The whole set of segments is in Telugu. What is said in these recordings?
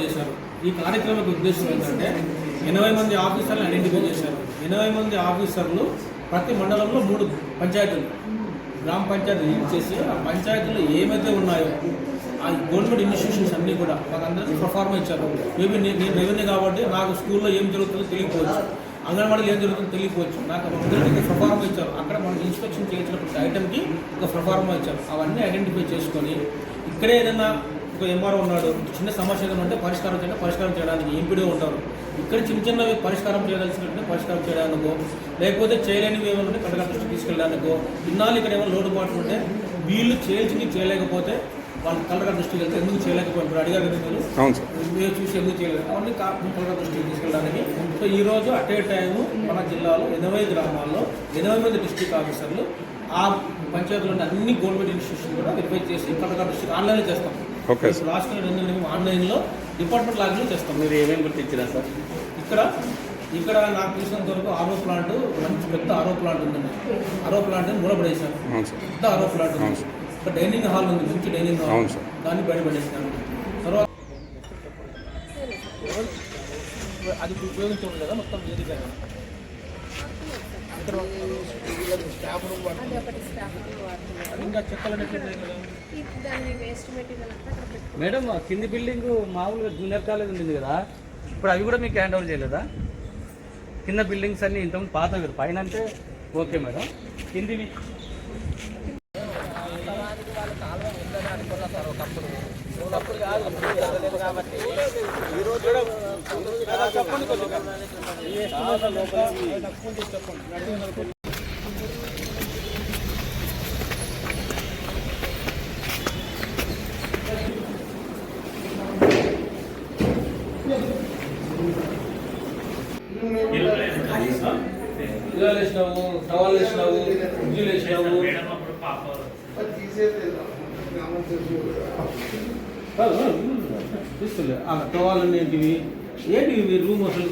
చేశారు ఈ కార్యక్రమం ఉద్దేశం ఏంటంటే ఎనభై మంది ఆఫీసర్లు ఐడెంటిఫై చేశారు. ఎనభై మంది ఆఫీసర్లు ప్రతి మండలంలో మూడు పంచాయతీలు. గ్రామ పంచాయతీ ఇచ్చేసి చేసి ఆ పంచాయతీలు ఏమైతే ఉన్నాయో ఆ గవర్నమెంట్ ఇన్స్టిట్యూషన్స్ అన్నీ కూడా మాకందరికీ పర్ఫార్మ్ ఇచ్చారు. మేబీ నేను రెవెన్యూ కాబట్టి నాకు స్కూల్లో ఏం జరుగుతుందో తెలియకపోవచ్చు. అంగన్వాడీలో ఏం జరుగుతుందో తెలియకపోవచ్చు. నాకు అందరికీ పర్ఫార్మ్ ఇచ్చారు. అక్కడ మనం ఇన్స్పెక్షన్ చేయించినప్పుడు ఐటమ్కి ఒక పర్ఫార్మ్ ఇచ్చారు. అవన్నీ ఐడెంటిఫై చేసుకొని ఇక్కడే ఏదైనా ఒక ఎంఆర్ఓ ఉన్నాడు చిన్న సమస్య ఏదైనా ఉంటే పరిష్కారం చేయడం పరిష్కారం చేయడానికి ఎంపీడీ ఉంటారు ఇక్కడ చిన్న చిన్నవి పరిష్కారం చేయాల్సినట్టు పరిష్కారం చేయడానికో లేకపోతే చేయలేనివి ఏమైనా ఉంటే కట్టగా తీసుకెళ్ళడానికో ఇన్నాళ్ళు ఇక్కడ ఏమైనా లోటుపాట్లు ఉంటే వీళ్ళు చేయించి చేయలేకపోతే వాళ్ళు కలగా దృష్టికి వెళ్తే ఎందుకు చేయలేకపోయారు ఇప్పుడు అడిగారు కదా మీరు. అవును సార్. మీరు చూసి ఎందుకు చేయలేదు? అవన్నీ కా- కలగా దృష్టికి తీసుకెళ్ళడానికి. సో ఈ రోజు అట్ ఏ టైం మన జిల్లాలో ఎనభై గ్రామాల్లో ఎనభై మంది డిస్ట్రిక్ట్ ఆఫీసర్లు ఆ పంచాయతీలోని అన్ని గవర్నమెంట్ ఇన్స్టిట్యూషన్ కూడా వెరిఫై చేసి కలగా దృష్టికి ఆన్లైన్లో చేస్తాం. ఓకే లాస్ట్ రెండు ఆన్లైన్లో డిపార్ట్మెంట్ లాగ్లో చేస్తాం. మీరు ఏమేమి గుర్తించినా సార్? ఇక్కడ ఇక్కడ నాకు తెలిసినంత వరకు ఆరో ప్లాంట్ మంచి పెద్ద ఆరో ప్లాంట్ ఉందండి. ఆరో ప్లాంట్ సార్. పెద్ద ఆరో ప్లాంట్ ఉంది. ఒక డైనింగ్ హాల్ ఉంది మంచి డైనింగ్ హాల్ అవును సార్. దాన్ని బయటపడేసినాను తర్వాత అది ఉపయోగించడం కదా మొత్తం వేదిక ఇక్కడ స్టాఫ్ రూమ్ ఇంకా చెక్కలు కదా. మేడం కింది బిల్డింగ్ మామూలుగా జూనియర్ కాలేజ్ ఉంది కదా ఇప్పుడు అవి కూడా మీకు హ్యాండ్ ఓవర్ చేయలేదా? కింద బిల్డింగ్స్ అన్ని ఇంతకుముందు పాత మీరు పైన అంటే ఓకే మేడం. కిందివి? ఇలా వేసినాము టవల్ వేసినాము ఉజ్జీలు వేసినాము కాదు, అనేటివి ఏంటివి ఇవి రూమ్ అసలు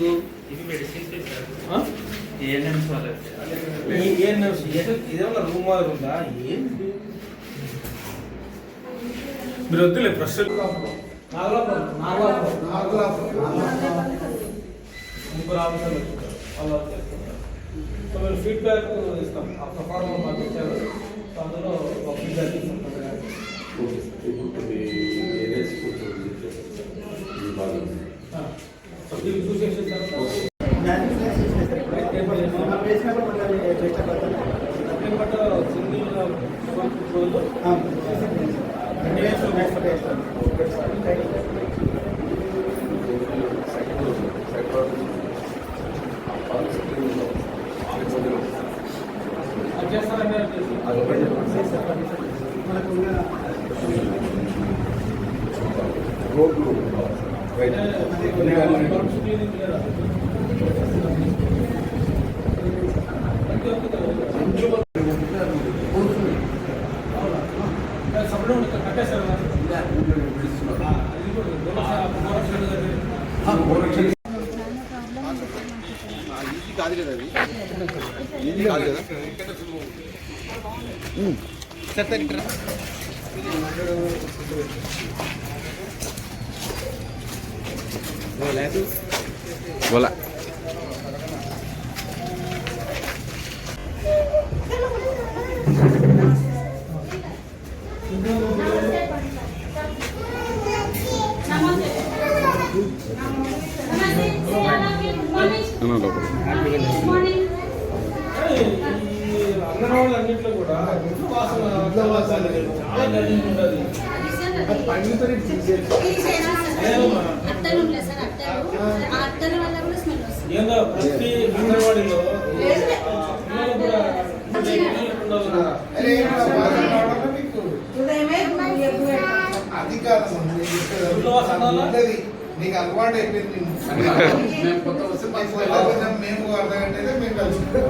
ఇదేమన్నా రూమ్ ఉందా? ఏంటి? మీరు వద్దులే ప్రశ్న నాగలాపురం నాగలాపురం ముగ్గురు ఆఫీసర్లు వచ్చారు. వాళ్ళు వర్క్ చేస్తున్నారు సో మేము ఫీడ్బ్యాక్ ఇస్తాం. ఆ ప్రకారం ಸರಿ बोला Good morning. అన్నింటిలో కూడా ఇంట్లో వాసన ఇంట్లో వాసన చాలా ఉంటుంది. స్మెల్ వస్తుంది. ఏందో ప్రతి అంగన్వాడీలో కదా. అది? ఉండదు. నీకు అలవాటు అయిపోయింది. మేము కొత్త వస్తే మేము గంట అయితే మేము కలుసుకుంటాం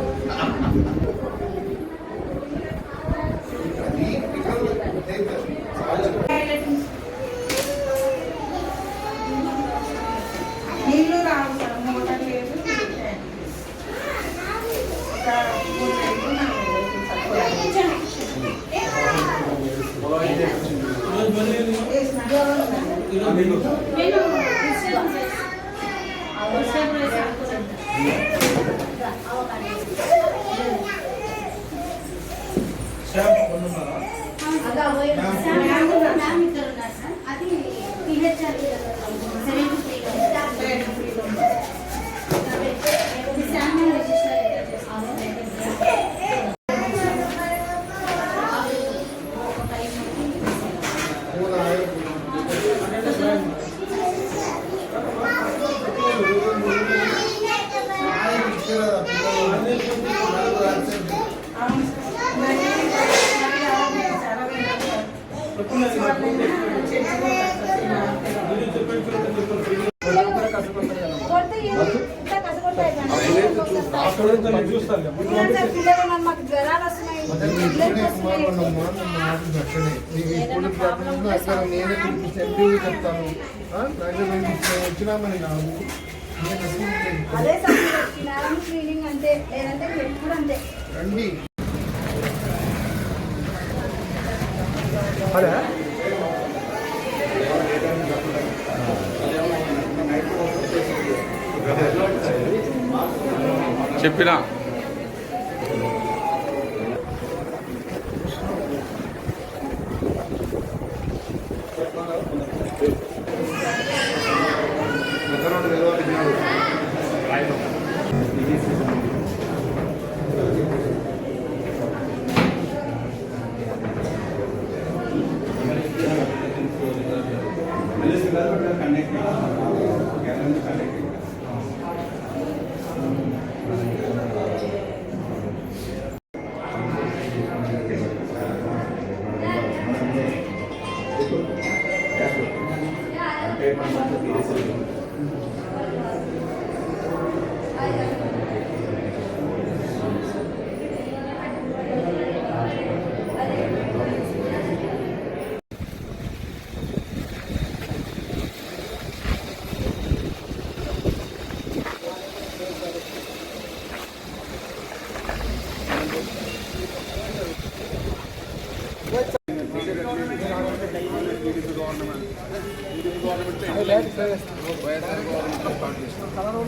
ஷாம்பு பண்ணுமா? அதான் மேம் மேம் இத்தனை சார் మాకు జ్వరాలు వస్తున్నాయి అదే సమయంలో వచ్చినారని క్లీనింగ్ అంతే లేదంటే ఎప్పుడు అంతే రండి చెప్పినా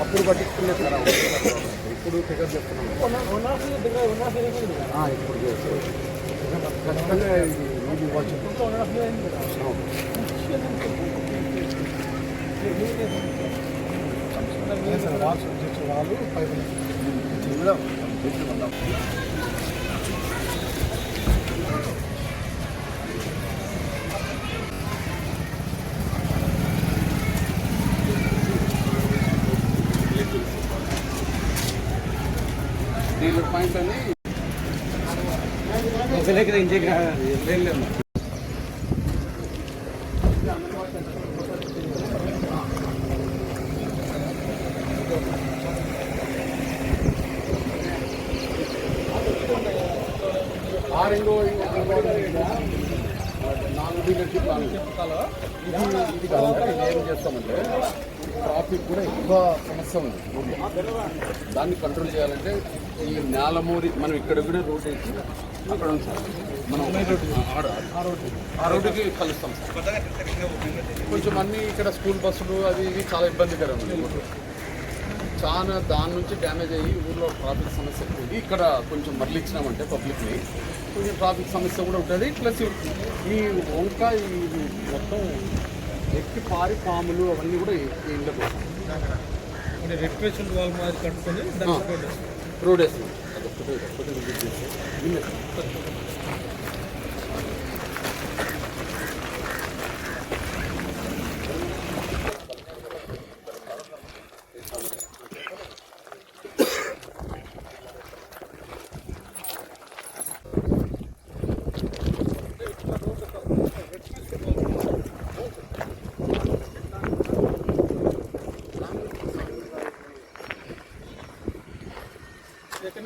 అప్పుడు పట్టించుకునే ఇప్పుడు ఫిగర్ చెప్తున్నాం ఇప్పుడు ఖచ్చితంగా ఇది ఇది ఇవ్వచ్చు సార్ వాళ్ళు పైపు పాయింట్స్ అన్ని ఒకరికి ఇంటికి లేదు ఆరు ఇంకో ఇంకో నాలుగు ఇది కావాలంటే ఏం చేస్తామంటే ట్రాఫిక్ కూడా ఎక్కువ సమస్య ఉంది. ఊర్లో. దాన్ని కంట్రోల్ చేయాలంటే ఈ నేలమూరి మనం ఇక్కడ కూడా రోడ్ వేసి అక్కడ ఉంది మనం ఆడ ఆ రోడ్డుకి కలుస్తాం. సార్ కొంచెం అన్ని ఇక్కడ స్కూల్ బస్సులు అవి ఇవి చాలా ఇబ్బందికరం ఉంది చాలా దాని నుంచి డ్యామేజ్ అయ్యి ఊర్లో ట్రాఫిక్ సమస్య ఎక్కువ. ఉంది ఇక్కడ కొంచెం మరలిచ్చినామంటే పబ్లిక్ని కొంచెం ట్రాఫిక్ సమస్య కూడా ఉంటుంది. ప్లస్ ఈ వంక ఈ మొత్తం ఎక్కి పారి పాములు అవన్నీ కూడా ఇంట్లోకి వస్తాయి. అంటే వాళ్ళ మాదిరి కట్టుకొని రోడ్ వేస్తాం. అదొక్కటే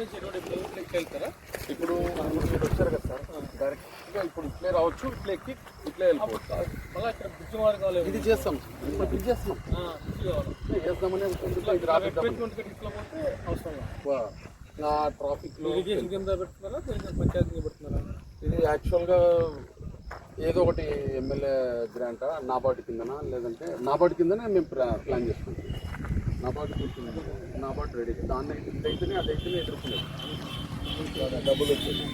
నుంచి రోడ్ ఇప్పుడు ఇట్లా వెళ్తారా ఇప్పుడు మీరు వచ్చారు కదా సార్ డైరెక్ట్గా ఇప్పుడు ఇట్లే రావచ్చు ఇట్లా ఎక్కి ఇట్లే వెళ్ళిపోవచ్చు. మళ్ళీ ఇక్కడ బ్రిడ్జ్ మార్గం కావాలి ఇది చేస్తాం. ఇప్పుడు బ్రిడ్జ్ ఇట్లా పోతే అవసరం. నా ట్రాఫిక్లో ఇరిగేషన్ కింద పెడుతున్నారా తెలంగాణ పంచాయతీ కింద పెడుతున్నారా? ఇది యాక్చువల్గా ఏదో ఒకటి ఎమ్మెల్యే గ్రాంటా నాబార్డు కిందనా లేదంటే నాబార్డు కిందనే మేము ప్లా- ప్లాన్ చేసుకుంటాం. నాబార్డు కింద నాబార్డు రెడీ దాన్ని ఇదైతేనే అదైతేనే ఎదుర్కొలేదు డబ్బులు వచ్చేది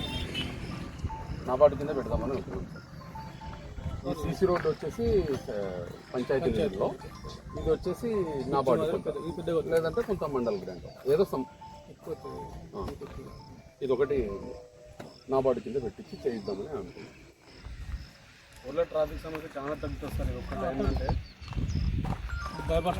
నాబార్డు కింద పెడదామని అనుకున్నాం సార్ ఈ సీసీ రోడ్డు వచ్చేసి పంచాయతీ నిధుల్లో ఇది వచ్చేసి నాబార్డు. లేదంటే కొంత మండల్ గ్రాంట్. ఏదో సమ్. ఇది ఒకటి నాబార్డు కింద పెట్టించి చేయిద్దామని అనుకున్నాం ఊర్లో ట్రాఫిక్ సమస్య చాలా తగ్గుతుంది సార్ ఒక్కటి ఏంటంటే బైపాస్